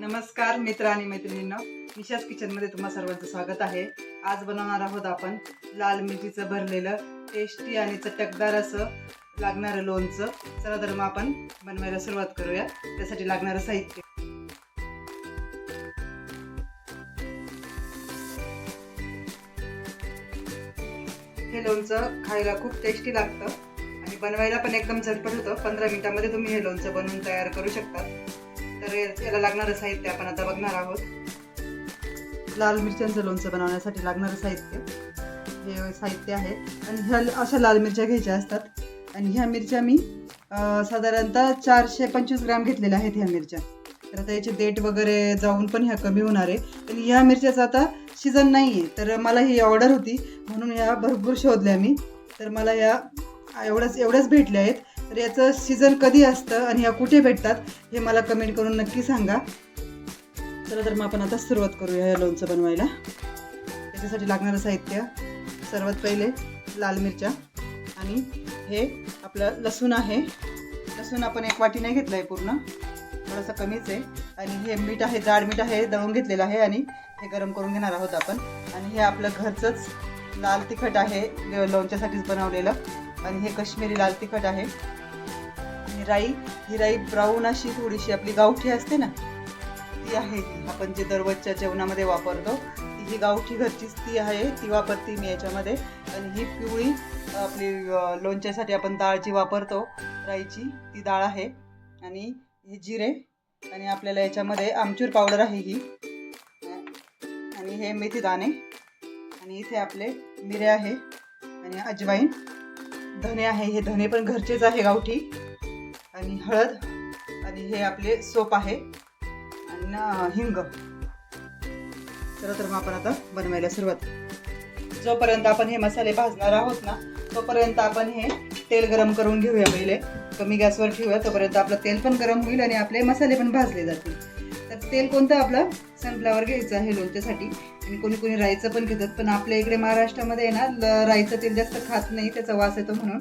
नमस्कार मित्र आणि मैत्रिणींनो. निशास किचनमध्ये तुम्हा सर्वांचं स्वागत आहे. आज बनवणार आहोत आपण लाल मिरचीचं भरलेलं टेस्टी आणि चटकदार असं लागणारं लोणचं. चला तर मग आपण बनवायला सुरुवात करूया. त्यासाठी लागणारं साहित्य. हे लोणचं खायला खूप टेस्टी लागतं. आणि बनवायला पण एकदम झटपट होतं. पंधरा मिनिटामध्ये तुम्ही हे लोणचं बनवून तयार करू शकता. तर याला लागणारं साहित्य आपण आता बघणार आहोत. लाल मिरच्यांचं लोणचं बनवण्यासाठी लागणारं साहित्य. हे साहित्य आहे. आणि ह्या अशा लाल मिरच्या घ्यायच्या असतात. आणि ह्या मिरच्या मी साधारणतः चारशे पंचवीस ग्रॅम घेतलेल्या आहेत ह्या मिरच्या. तर आता याचे डेट वगैरे जाऊन पण ह्या कमी होणार आहे. आणि ह्या मिरच्याचं आता सीझन नाही आहे तर मला ही ऑर्डर होती. म्हणून ह्या भरपूर शोधल्या मी. तर मला या एवढ्याच एवढ्याच भेटल्या आहेत. तर याचं सीझन कधी असतं आणि ह्या कुठे भेटतात हे मला कमेंट करून नक्की सांगा. चला तर मग आपण आता सुरुवात करूया या लोणचं बनवायला. याच्यासाठी लागणारं साहित्य सर्वात पहिले लाल मिरच्या आणि हे आपलं लसूण आहे. लसूण आपण एक वाटी नाही घेतलं आहे पूर्ण थोडंसं कमीच आहे. आणि हे मीठ आहे जाड मीठ आहे दळून घेतलेलं आहे आणि हे गरम करून घेणार आहोत आपण. आणि हे आपलं घरचंच लाल तिखट आहे लोणच्यासाठीच बनवलेलं. आणि हे कश्मीरी लाल तिखट आहे. आणि राई ही राई ब्राऊन अशी थोडीशी आपली गावठी असते ना ती आहे ती. आपण जे दररोजच्या जेवणामध्ये वापरतो ती जी गावठी घरचीच ती आहे ती वापरते मी याच्यामध्ये. आणि ही पिवळी आपली लोणच्यासाठी आपण डाळ जी वापरतो राईची ती डाळ आहे. आणि हे जिरे आणि आपल्याला याच्यामध्ये आमचूर पावडर आहे ही. आणि हे मेथी दाणे आणि इथे आपले मिरे आहे आणि अजवाईन. धने आहे हे धने पण घरचेच आहे गावठी. आणि हळद आणि हे आपले सोप आहे. आणि हिंग. चला तर मग आपण आता बनवायला सुरुवात. जोपर्यंत आपण हे मसाले भाजणार आहोत ना तोपर्यंत आपण हे तेल गरम करून घेऊया पहिले. कमी गॅसवर ठेवूया तोपर्यंत आपलं तेल पण गरम होईल आणि आपले मसाले पण भाजले जातील. तर तेल कोणतं आपलं? सनफ्लावर घ्यायचं आहे लोणच्यासाठी. आणि कोणी कोणी राईचं पण घेतात पण आपल्या इकडे महाराष्ट्रामध्ये आहे ना राईचं तेल जास्त खात नाही त्याचा वास येतो म्हणून.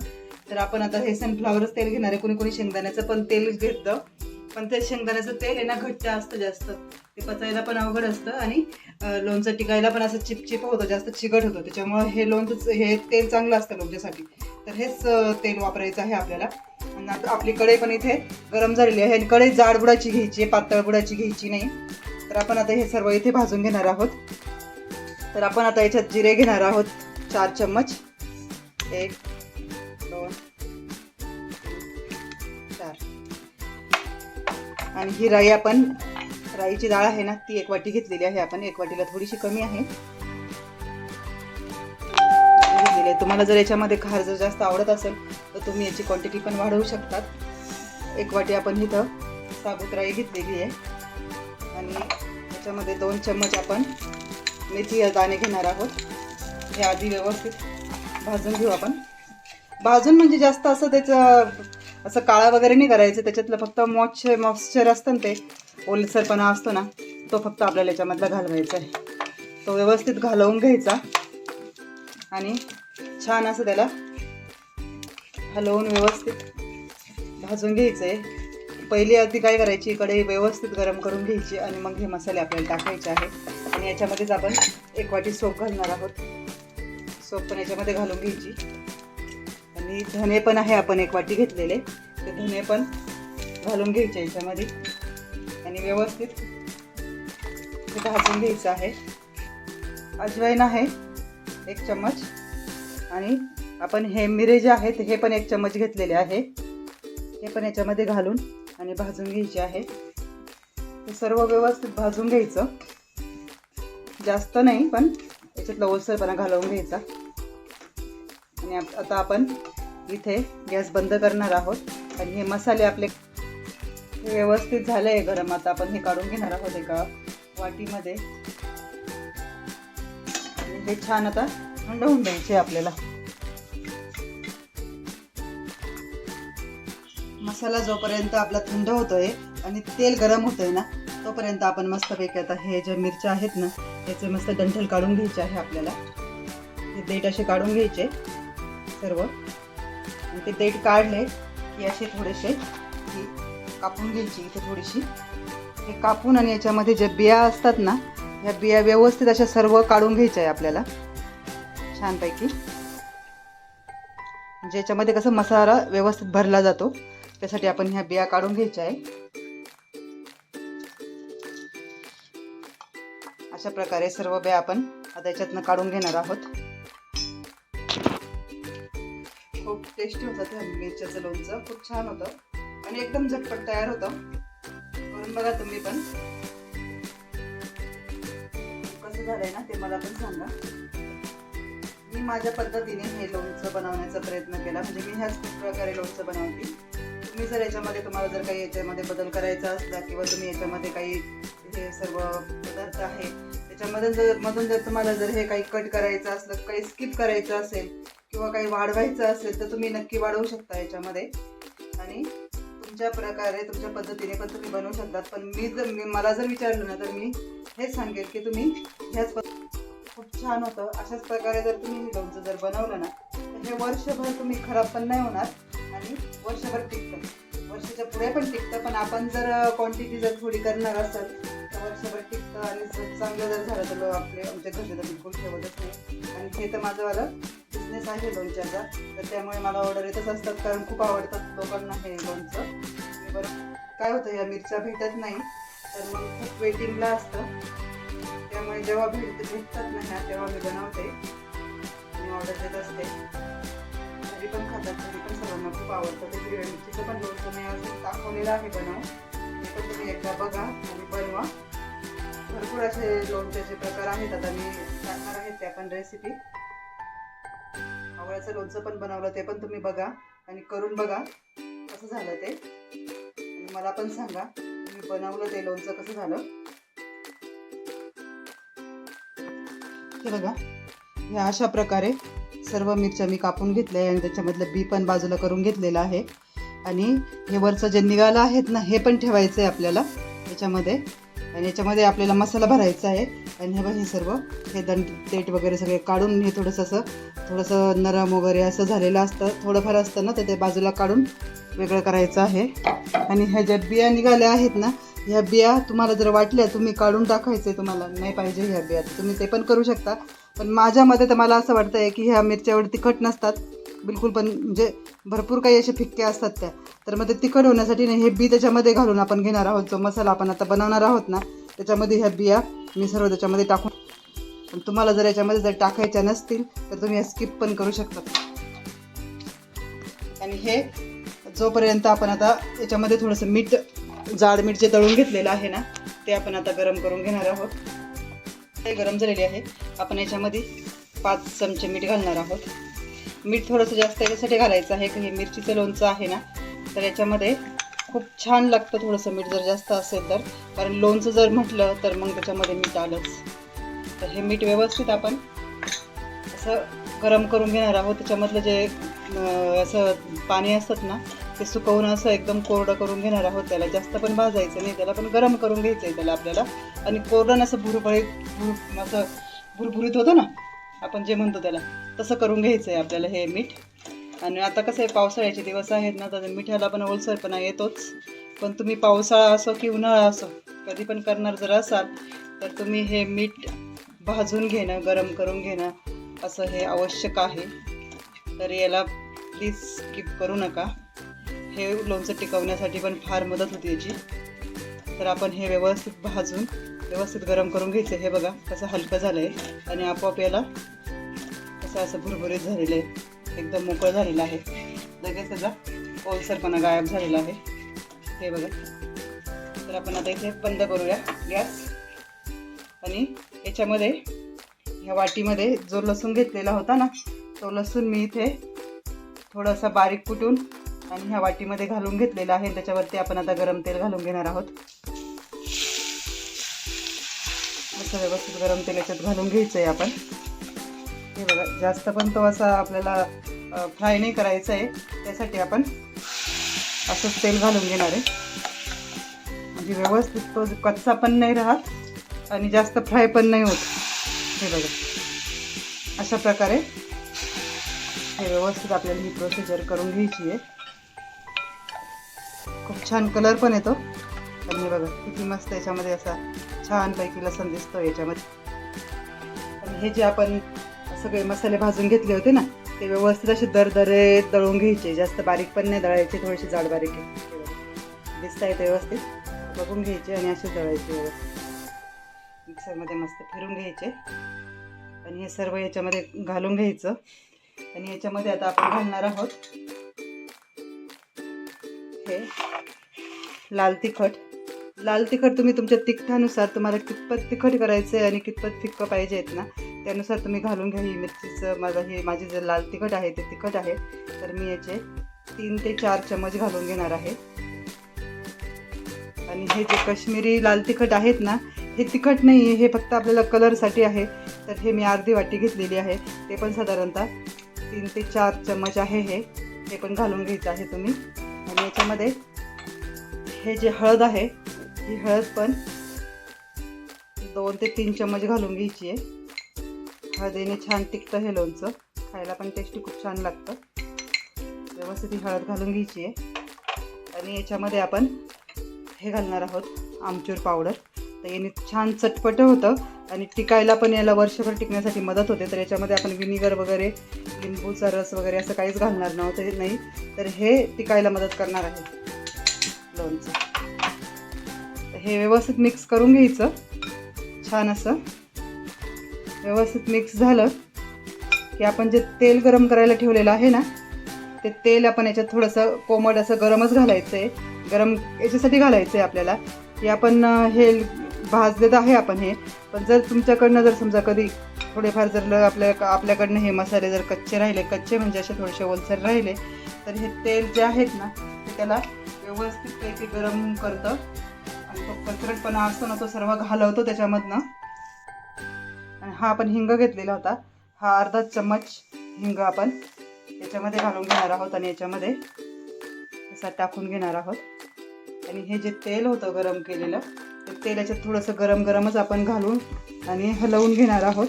तर आपण आता हे सनफ्लावरच तेल घेणार आहे कोणी कोणी शेंगदाण्याचं पण तेल घेतं. पण ते शेंगदाण्याचं तेल आहे ना घट्ट असतं जास्त. ते पचायला पण अवघड असतं आणि लोणचं टिकायला पण असं चिपचिप होतं जास्त चिकट होतं. त्याच्यामुळं हे लोणचं हे तेल चांगलं असतं लोणच्यासाठी. तर हेच तेल वापरायचं आहे आपल्याला. आणि आता आपली कढई पण इथे गरम झालेली आहे आणि कढई जाड बुडाची घ्यायची आहे पातळ बुडाची घ्यायची नाही. तर आपण आता हे सर्व इथे भाजून घेणार आहोत. तर आपण आता याच्यात जिरे घेणार आहोत. चार चम्मच. एक दोन चार. आणि ही राई आपण राईची डाळ आहे ना ती एक वाटी घेतलेली आहे. आपण एक वाटीला थोडीशी कमी आहे. तुम्हाला जर याच्यामध्ये खार जर जास्त आवडत असेल तर तुम्ही याची क्वांटिटी पण वाढवू शकतात. एक वाटी आपण इथं साबुत राई घेतलेली आहे. आणि त्याच्यामध्ये दोन चम्मच आपण मेथी दाणे घेणार आहोत. हे आधी व्यवस्थित भाजून घेऊ आपण. भाजून म्हणजे जास्त असं त्याचं असं काळा वगैरे नाही करायचं. त्याच्यातलं फक्त मॉइश्चर मॉइश्चर असतं ना ते ओलसरपणा असतो ना तो फक्त आपल्याला याच्यामधला घालवायचा आहे. तो व्यवस्थित घालवून घ्यायचा. आणि छान असं त्याला हलवून व्यवस्थित भाजून घ्यायचं आहे पहिली आधी काय करायची? कडे व्यवस्थित गरम करून घ्यायची आणि मग हे मसाले आपल्याला टाकायचे आहेत. आणि याच्यामध्येच आपण एक वाटी सोप घालणार आहोत. सोप पण याच्यामध्ये घालून घ्यायची. आणि धने पण आहे आपण एक वाटी घेतलेले. ते धने पण घालून घ्यायचे याच्यामध्ये. आणि व्यवस्थित ते भाजून घ्यायचं आहे. अजवाईन आहे एक चम्मच. आणि आपण हे मिरे जे आहेत हे पण एक चम्मच घेतलेले आहे. हे पण याच्यामध्ये घालून आणि भाजून घ्यायचे आहे. हे सर्व व्यवस्थित भाजून घ्यायचं. जास्त नाही पण याच्यातला ओलसरपणा घालवून घ्यायचा. आणि आप- आता आपण इथे गॅस बंद करणार आहोत. आणि हे मसाले आपले व्यवस्थित झाले आहे गरम. आता आपण हे काढून घेणार आहोत एका वाटीमध्ये. हे छान आता थंड होऊन द्यायचे आपल्याला. मसाला जोपर्यंत आपला थंड होतोय आणि तेल गरम होतंय ना तोपर्यंत आपण मस्तपैकी आता हे ज्या मिरच्या आहेत ना त्याचे मस्त डंठल काढून घ्यायचे आहे आपल्याला. हे देठ असे काढून घ्यायचे सर्व. आणि ते देठ काढले की असे थोडेसे कापून घ्यायची इथे थोडीशी. हे कापून आणि याच्यामध्ये ज्या बिया असतात ना ह्या बिया व्यवस्थित अशा सर्व काढून घ्यायच्या आहे आपल्याला. छानपैकी. म्हणजे याच्यामध्ये कसं मसाला व्यवस्थित भरला जातो त्यासाठी आपण ह्या बिया काढून घ्यायच्या आहे. अशा प्रकारे सर्व बे आपण आता याच्यातनं काढून घेणार आहोत. खूप टेस्टी होतं ते मिरच्याचं लोणचं. खूप छान होतं. आणि एकदम झटपट तयार होतं. करून बघा तुम्ही पण. कसं झालंय ना ते मला पण सांगा. मी माझ्या पद्धतीने हे लोणचं बनवण्याचा प्रयत्न केला. म्हणजे मी ह्याच प्रकारे लोणचं बनवते. तुम्ही जर याच्यामध्ये तुम्हाला जर काही याच्यामध्ये बदल करायचा असला किंवा तुम्ही याच्यामध्ये काही हे सर्व पदार्थ आहे त्याच्यामध्ये जर मधून जर तुम्हाला जर हे काही कट करायचं असलं काही स्किप करायचं असेल किंवा काही वाढवायचं असेल तर तुम्ही नक्की वाढवू शकता याच्यामध्ये. आणि तुमच्या प्रकारे तुमच्या पद्धतीने पण तुम्ही बनवू शकतात. पण मी जर मला जर विचारलं ना तर मी हेच सांगेल की तुम्ही ह्याच खूप छान होतं. अशाच प्रकारे जर तुम्ही हे लोणचं जर बनवलं ना तर हे वर्षभर तुम्ही खराब पण नाही होणार आणि वर्षभर टिकतं. वर्षाच्या पुढे पण टिकतं. पण आपण जर क्वांटिटी जर थोडी करणार असाल तर वर्षभर आणि चांगलं जर झालं तर आपले आमच्या घरचे तर बिलकुल ठेवतच नाही. आणि हे तर माझंवालं बिझनेस आहे लोणच्याचा तर त्यामुळे मला ऑर्डर येतच असतात कारण खूप आवडतात लोकांना हे लोणचं. बरं काय होतं या मिरच्या भेटत नाही. तर मग खूप वेटिंगला असतं. त्यामुळे जेव्हा भेट भेटतात ना ह्या तेव्हा मी बनवते. आणि ऑर्डर देत असते. घरी पण खातात घरी पण सर्वांना खूप आवडतं. ते हिरव्या मिरचीचं पण लोणचं मी असं दाखवलेलं आहे बनव ते पण तुम्ही एकदा बघा आणि बनवा. भरपूर असे लोणच्याचे प्रकार आहेत आता मी टाकणार आहेत त्या पण रेसिपी आवळ्याचं लोणचं पण बनवलं ते पण तुम्ही बघा आणि करून बघा कसं झालं ते. आणि मला पण सांगा तुम्ही बनवलं ते लोणचं कसं झालं. हे बघा हे अशा प्रकारे सर्व मिरच्या मी कापून घेतल्या आहे आणि त्याच्यामधलं बी पण बाजूला करून घेतलेलं आहे. आणि हे वरचं जे निघालं आहेत ना हे पण ठेवायचं आहे आपल्याला. त्याच्यामध्ये आणि याच्यामध्ये आपल्याला मसाला भरायचा आहे. आणि हे बघ हे सर्व. हे दंड देठ वगैरे सगळे काढून हे थोडंसं असं थोडंसं नरम वगैरे असं झालेलं असतं. थोडंफार असतं ना तर ते बाजूला काढून वेगळं करायचं आहे. आणि ह्या ज्या बिया निघाल्या आहेत ना ह्या बिया तुम्हाला जर वाटल्या तुम्ही काढून टाकायचे तुम्हाला. नाही पाहिजे ह्या बिया. तुम्ही ते पण करू शकता. पण माझ्या मते तर मला असं वाटतं आहे की ह्या मिरच्यावर तिखट नसतात. बिलकुल पण म्हणजे भरपूर काही असे फिक्के असतात त्या. तर मग ते तिखट होण्यासाठी नाही हे बी त्याच्यामध्ये घालून आपण घेणार आहोत. जो मसाला आपण आता बनवणार आहोत ना त्याच्यामध्ये ह्या बिया मी सर्व त्याच्यामध्ये टाकून पण तुम्हाला जर याच्यामध्ये जर टाकायच्या नसतील तर तुम्ही स्किप पण करू शकता. आणि हे जोपर्यंत आपण आता याच्यामध्ये थोडंसं मीठ जाड मीठ जे तळून घेतलेलं आहे ना ते आपण आता गरम करून घेणार आहोत. ते गरम झालेले आहे. आपण याच्यामध्ये पाच चमचे मीठ घालणार आहोत. मीठ थोडंसं जास्त याच्यासाठी घालायचं आहे की हे मिरचीचं लोणचं आहे ना तर याच्यामध्ये खूप छान लागतं थोडंसं मीठ जर जास्त असेल तर. कारण लोणचं जर म्हटलं तर मग त्याच्यामध्ये मीठ आलंच. तर हे मीठ व्यवस्थित आपण असं गरम करून घेणार आहोत. त्याच्यामधलं जे असं पाणी असतात ना ते सुकवून असं एकदम कोरडं करून घेणार आहोत. त्याला जास्त पण भाजायचं नाही त्याला पण गरम करून घ्यायचं आहे त्याला आपल्याला. आणि कोरडं असं भुरभुरीत भुर असं भुरभुरीत होतं ना आपण जे म्हणतो त्याला तसं करून घ्यायचं आहे आपल्याला हे मीठ. आणि आता कसं आहे पावसाळ्याचे दिवस आहेत ना तर मिठाला पण ओलसरपणा येतोच पण तुम्ही पावसाळा असो की उन्हाळा असो कधी पण करणार जर असाल तर तुम्ही हे मीठ भाजून घेणं गरम करून घेणं असं हे आवश्यक आहे. तर याला प्लीज स्किप करू नका. हे लोणचं टिकवण्यासाठी पण फार मदत होती याची. तर आपण हे व्यवस्थित भाजून व्यवस्थित गरम करून घ्यायचं. हे बघा कसं हलकं झालं आहे आणि आपोआप याला कसं असं भुरभुरीत झालेलं आहे. एकदम मोकळं झालेलं आहे. लगेच त्याचा ओलसरपणा गायब झालेला आहे. हे बघा. तर आपण आता इथे बंद करूया गॅस. आणि याच्यामध्ये ह्या वाटीमध्ये जो लसूण घेतलेला होता ना तो लसूण मी इथे थोडासा बारीक कुटून आणि ह्या वाटीमध्ये घालून घेतलेला आहे. त्याच्यावरती आपण आता गरम तेल घालून घेणार आहोत. असं व्यवस्थित गरम तेल याच्यात घालून घ्यायचं आहे आपण. हे बघा जास्त पण तो असा आपल्याला फ्राय नाही करायचा आहे त्यासाठी आपण असंच तेल घालून घेणार आहे. म्हणजे व्यवस्थित तो कच्चा पण नाही राहत आणि जास्त फ्राय पण नाही होत. हे बघा. अशा प्रकारे हे व्यवस्थित आपल्याला ही प्रोसिजर करून घ्यायची आहे. खूप छान कलर पण येतो. आणि हे बघा किती मस्त याच्यामध्ये असा छानपैकी लसण दिसतो याच्यामध्ये. आणि हे जे आपण सगळे मसाले भाजून घेतले होते ना ते व्यवस्थित असे दरदरे दळून घ्यायचे. जास्त बारीक पण नाही दळायचे थोडेसे जाड बारीक दिसता येते व्यवस्थित. बघून घ्यायचे आणि असे दळायचे व्यवस्थित. मिक्सरमध्ये मस्त फिरून घ्यायचे. आणि हे सर्व याच्यामध्ये घालून घ्यायचं. आणि याच्यामध्ये आता आपण घालणार आहोत हे लाल तिखट. लाल तिखट तुम्ही तुमच्या तिखटानुसार तुम्हाला कितपत तिखट करायचं आहे आणि कितपत फिक्कं पाहिजे आहेत ना त्यानुसार तुम्ही घालून घ्या. ही मिरचीचं माझं हे माझे जे लाल तिखट आहे ते तिखट आहे. तर मी याचे तीन ते चार चमच घालून घेणार आहे. आणि हे जे कश्मीरी लाल तिखट आहेत ना हे तिखट नाही आहे हे फक्त आपल्याला कलरसाठी आहे. तर हे मी अर्धी वाटी घेतलेली आहे. ते पण साधारणतः तीन ते चार चम्मच आहे हे. हे पण घालून घ्यायचं आहे तुम्ही. आणि याच्यामध्ये हे जे हळद आहे ही हळद पण दोन ते तीन चम्मच घालून घ्यायची आहे. हळदीने छान टिकतं हे लोणचं खायला पण टेस्टी खूप छान लागतं. व्यवस्थित ही हळद घालून घ्यायची आहे. आणि याच्यामध्ये आपण हे घालणार आहोत आमचूर पावडर. तर याने छान चटपट होतं आणि टिकायला पण याला वर्षभर टिकण्यासाठी मदत होते. तर याच्यामध्ये आपण विनिगर वगैरे लिंबूचा रस वगैरे असं काहीच घालणार नव्हतं नाही. तर हे टिकायला मदत करणार आहे लोणचं. हे व्यवस्थित मिक्स करून घ्यायचं. छान असं. व्यवस्थित मिक्स झालं की आपण जे तेल गरम करायला ठेवलेलं आहे ना ते तेल आपण याच्यात थोडंसं कोमट असं गरमच घालायचं आहे गरम याच्यासाठी घालायचं आहे आपल्याला. की आपण हे भाजलेत आहे आपण हे. पण जर तुमच्याकडनं जर समजा कधी थोडेफार जर ल- आपल्या आपल्याकडनं हे मसाले जर कच्चे राहिले कच्चे म्हणजे असे थोडेसे ओलसर राहिले तर हे तेल जे आहेत ना ते त्याला व्यवस्थित व्यवस्थितपैकी गरम करतं. तो कचरटपणा असतो ना तो सर्व घालवतो त्याच्यामधनं. आणि हा आपण हिंग घेतलेला होता. हा अर्धा चम्मच हिंग आपण याच्यामध्ये घालून घेणार आहोत आणि याच्यामध्ये असा टाकून घेणार आहोत. आणि हे जे तेल होतं गरम केलेलं ते तेल याच्यात थोडंसं गरम गरमच आपण घालून आणि हलवून घेणार आहोत.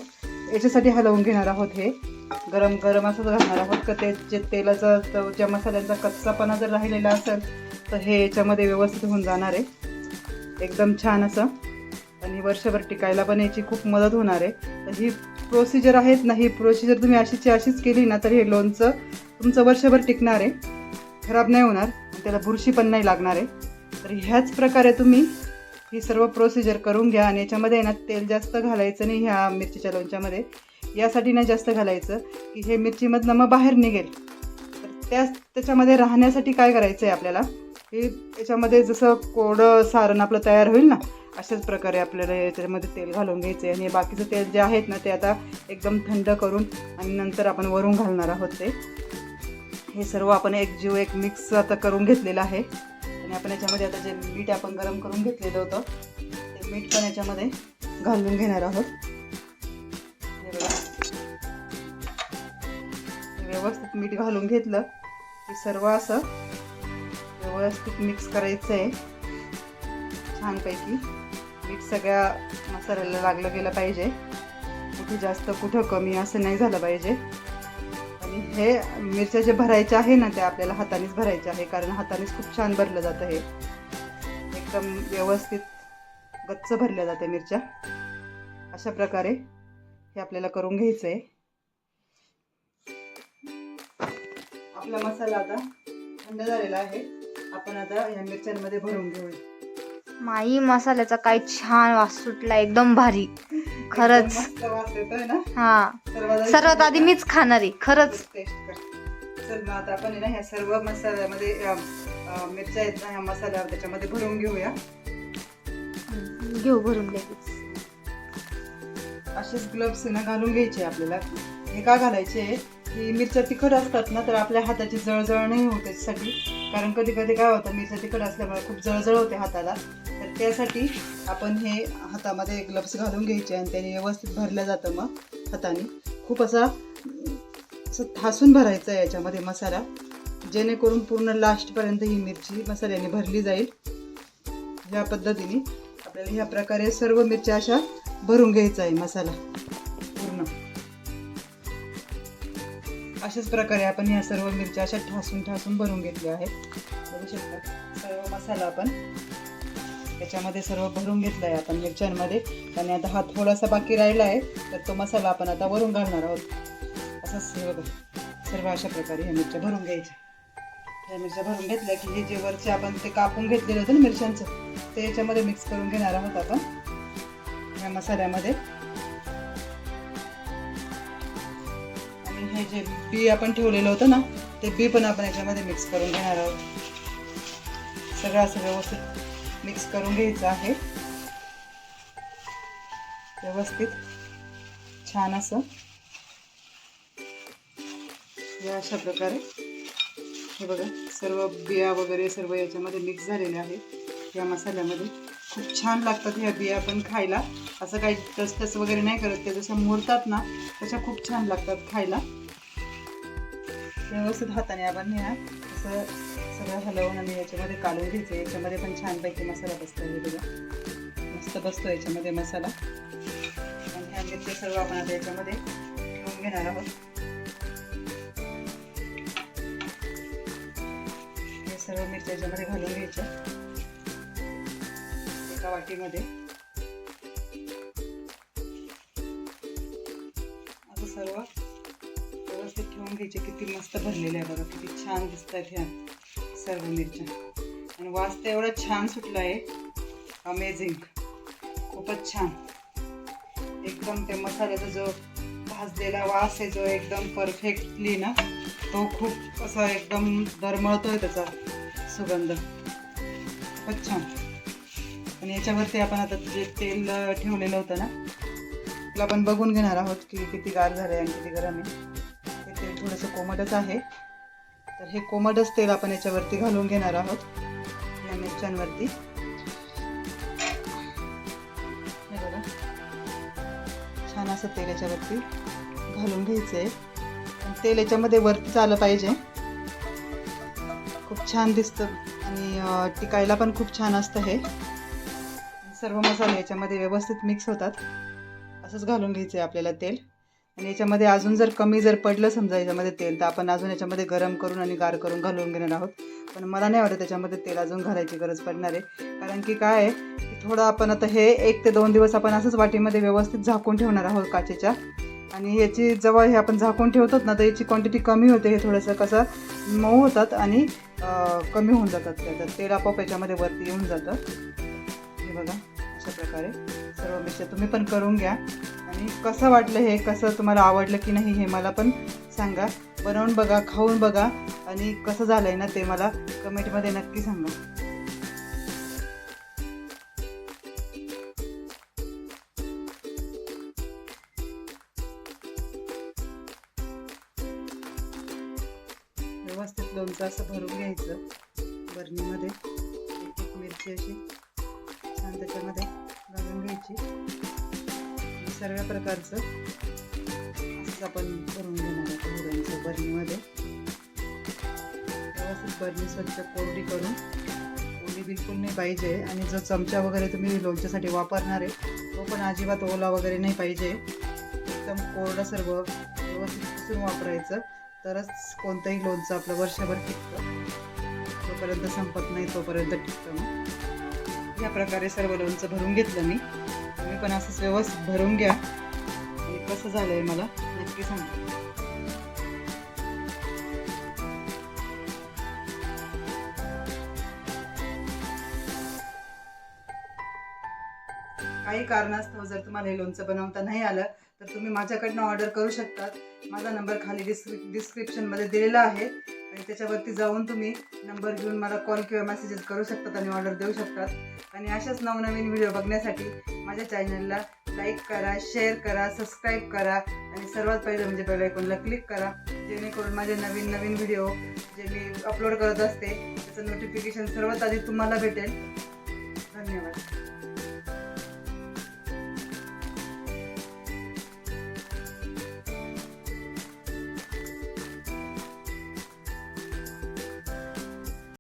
याच्यासाठी हलवून घेणार आहोत हे. गरम गरम असंच घालणार आहोत. का ते जे तेलाचा ज्या मसाल्यांचा कच्चापणा जर राहिलेला असेल तर हे याच्यामध्ये व्यवस्थित होऊन जाणार आहे. एकदम छान असं. आणि वर्षभर टिकायला पण याची खूप मदत होणार आहे. तर ही प्रोसिजर आहेत ना ही प्रोसिजर तुम्ही अशीची अशीच केली ना तर हे लोणचं तुमचं वर्षभर टिकणार आहे. खराब नाही होणार त्याला बुरशी पण नाही लागणार आहे. तर ह्याच प्रकारे तुम्ही ही सर्व प्रोसिजर करून घ्या आणि याच्यामध्ये ना तेल जास्त घालायचं नाही ह्या मिरचीच्या लोणच्यामध्ये. यासाठी नाही जास्त घालायचं की हे मिरचीमधनं मग बाहेर निघेल. तर त्या त्याच्यामध्ये राहण्यासाठी काय करायचं आहे आपल्याला? की याच्यामध्ये जसं कोरडं सारण आपलं तयार होईल ना अशाच प्रकारे आपल्याला याच्यामध्ये तेल घालून घ्यायचं आहे आणि बाकीचं तेल जे आहेत ना ते आता एकदम थंड करून आणि नंतर आपण वरून घालणार आहोत ते. हे सर्व आपण एक जीव एक मिक्स आता करून घेतलेलं आहे. आणि आपण याच्यामध्ये आता जे मीठ आपण गरम करून घेतलेलं होतं ते मीठ पण याच्यामध्ये घालून घेणार आहोत. व्यवस्थित मीठ घालून घेतलं. की सर्व असं व्यवस्थित मिक्स करायचं आहे छानपैकी. मीठ सगळ्या मसाल्याला लागलं गेलं पाहिजे. कुठे जास्त कुठं कमी असं नाही झालं पाहिजे. आणि हे मिरच्या जे भरायचे आहे ना ते आपल्याला हातानेच भरायचे आहे. कारण हातानेच खूप छान भरलं जातं हे. एकदम व्यवस्थित गच्च भरल्या जाते मिरच्या. अशा प्रकारे हे आपल्याला करून घ्यायचं आहे आपला मसाला आता थंड झालेला आहे. आपण आता या मिरच्यांमध्ये भरून घेऊया. माई मसाल्याचा काय छान वास सुटला एकदम भारी. खरंच. मस्त वास येतोय ना? हा. सर्वात आधी- सर्वात आधी मीच खाणार आहे खरंच. टेस्ट कर चल मग आता आपण आहे ना ह्या सर्व मसाल्यामध्ये अं, अं, मिरच्या आहेत ना ह्या मसाल्यावर त्याच्यामध्ये भरून घेऊया. घेऊ भरून लगेच असेच ग्लव्स ना घालून घ्यायचे आपल्याला. हे का घालायचे? की मिरच्या तिखट असतात ना तर आपल्या हाताची जळजळ नाही होत त्याच्यासाठी. कारण कधी कधी काय होतं मिरच्या तिखट असल्यामुळे खूप जळजळ होते हाताला. तर त्यासाठी आपण हे हातामध्ये ग्लव्स घालून घ्यायचे आणि त्याने व्यवस्थित भरलं जातं मग हाताने. खूप असा अं, ठासून भरायचं आहे याच्यामध्ये मसाला जेणेकरून पूर्ण लास्टपर्यंत ही मिरची मसाल्याने भरली जाईल. ह्या पद्धतीने आपल्याला ह्या प्रकारे सर्व मिरच्या अशा भरून घ्यायचा आहे मसाला. अशाच प्रकारे आपण ह्या सर्व मिरच्या अशा ठासून ठासून भरून घेतल्या आहेत. बघू शकता सर्व मसाला आपण याच्यामध्ये सर्व भरून घेतलं आहे आपण मिरच्यांमध्ये. आणि आता हा थोडासा बाकी राहिला आहे तर तो मसाला आपण आता वरून घालणार आहोत. असंच सर्व सर्व अशा प्रकारे ह्या मिरच्या भरून घ्यायच्या. ह्या मिरच्या भरून घेतल्या की हे जे वरचे आपण ते कापून घेतलेलं होतं ना मिरच्यांचं ते याच्यामध्ये मिक्स करून घेणार आहोत आपण. ह्या मसाल्यामध्ये. हे जे बी आपण ठेवलेलं होतं ना ते बी पण आपण याच्यामध्ये मिक्स करून घेणार आहोत. सगळं असं व्यवस्थित मिक्स करून घ्यायचं आहे. व्यवस्थित. छान असं. या अशा प्रकारे. हे बघा सर्व बिया वगैरे सर्व याच्यामध्ये मिक्स झालेले आहेत. या मसाल्यामध्ये खूप छान लागतात ह्या बिया पण खायला. असं काही टसटस वगैरे नाही करत ते जसं मुरतात ना तशा खूप छान लागतात खायला. व्यवस्थित हाताने आपण ह्या असं सगळं हलवून आणि याच्यामध्ये काढून घ्यायचं. याच्यामध्ये पण छानपैकी मसाला बसतो हे बघा. मस्त बसतो याच्यामध्ये मसाला. आणि ह्या मिरच्या सर्व आपण आता याच्यामध्ये ठेवून घेणार आहोत. हे सर्व मिरच्या याच्यामध्ये घालून घ्यायच्या. एका वाटीमध्ये. किती मस्त भरलेल्या आहे बघा किती छान दिसत आहेत ह्या सर्व मिरच्या. आणि वास तर एवढा छान सुटला आहे. अमेझिंग खूपच छान. एकदम ते मसाल्याचा जो भाजलेला वास आहे जो एकदम परफेक्टली ना तो खूप असा एकदम दरमळतोय त्याचा सुगंध. खूपच छान. आणि याच्यावरती आपण आता जे तेल ठेवलेलं होतं ना आपण बघून घेणार आहोत की किती गार झालं आहे आणि किती गरम आहे. तेल थोडंसं कोमटच आहे. तर हे कोमटच तेल आपण याच्यावरती घालून घेणार आहोत. या मिरच्यांवरती. हे बघा. छान असं तेल याच्यावरती घालून घ्यायचं आहे तेल याच्यामध्ये वरतीच आलं पाहिजे. खूप छान दिसतं आणि टिकायला पण खूप छान असतं हे. सर्व मसाले याच्यामध्ये व्यवस्थित मिक्स होतात. असंच घालून घ्यायचं आहे आपल्याला तेल. आणि याच्यामध्ये अजून जर कमी जर पडलं समजा याच्यामध्ये तेल तर आपण अजून याच्यामध्ये गरम करून आणि गार करून घालून घेणार आहोत. पण मला नाही वाटत त्याच्यामध्ये तेल अजून घालायची गरज पडणार आहे. कारण की काय आहे की थोडं आपण आता हे एक ते दोन दिवस आपण असंच वाटीमध्ये व्यवस्थित झाकून ठेवणार आहोत काचेच्या. आणि याची जवळ हे आपण झाकून ठेवतो ना तर याची क्वांटिटी कमी होते हे थोडंसं कसं मऊ होतात आणि कमी होऊन जातात त्याचं तेल आपोआप याच्यामध्ये वरती येऊन जातं. हे बघा अशा प्रकारे. सर्व मिरच्या तुम्ही पण करून घ्या. आणि कसं वाटलं हे कसं तुम्हाला आवडलं की नाही हे मला पण सांगा. बनवून बघा खाऊन बघा आणि कसं झालं आहे ना ते मला कमेंटमध्ये नक्की सांगा. व्यवस्थित लोणचं असं भरून घ्यायचं बरणीमध्ये. एक एक मिरची अशी छान त्याच्यामध्ये घालून घ्यायची. सर्व प्रकारचं असंच आपण करून घेणार आहोत मुलांच्या बरणीमध्ये. व्यवस्थित बरणी स्वच्छ कोरडी करून ओली बिलकुल नाही पाहिजे. आणि जो चमचा वगैरे तुम्ही लोणच्यासाठी वापरणार आहे तो पण अजिबात ओला वगैरे नाही पाहिजे. एकदम कोरडं सर्व व्यवस्थित पुसून वापरायचं. तरच कोणतंही लोणचं आपलं वर्षभर टिकतं. जोपर्यंत संपत नाही तोपर्यंत टिकतं मग. या प्रकारे सर्व लोणचं भरून घेतलं मी. तुम्ही पण असंच व्यवस्थित भरून घ्या. आणि कसं झालंय मला नक्की सांगा. काही कारणास्तव जर तुम्हाला हे लोणचं बनवता नाही आलं तर तुम्ही माझ्याकडनं ऑर्डर करू शकतात. माझा नंबर खाली डिस्क्रि डिस्क्रिप्शनमध्ये दिलेला आहे. आणि त्याच्यावरती जाऊन तुम्ही नंबर घेऊन मला कॉल किंवा मेसेजेस करू शकतात आणि ऑर्डर देऊ शकतात. आणि अशाच नवनवीन व्हिडिओ बघण्यासाठी माझ्या चॅनलला लाईक करा शेअर करा सबस्क्राईब करा आणि सर्वात पहिलं म्हणजे बेल आयकॉनला क्लिक करा. जेणेकरून माझे नवीन नवीन व्हिडिओ जे मी अपलोड करत असते त्याचं नोटिफिकेशन सर्वात आधी तुम्हाला भेटेल. धन्यवाद.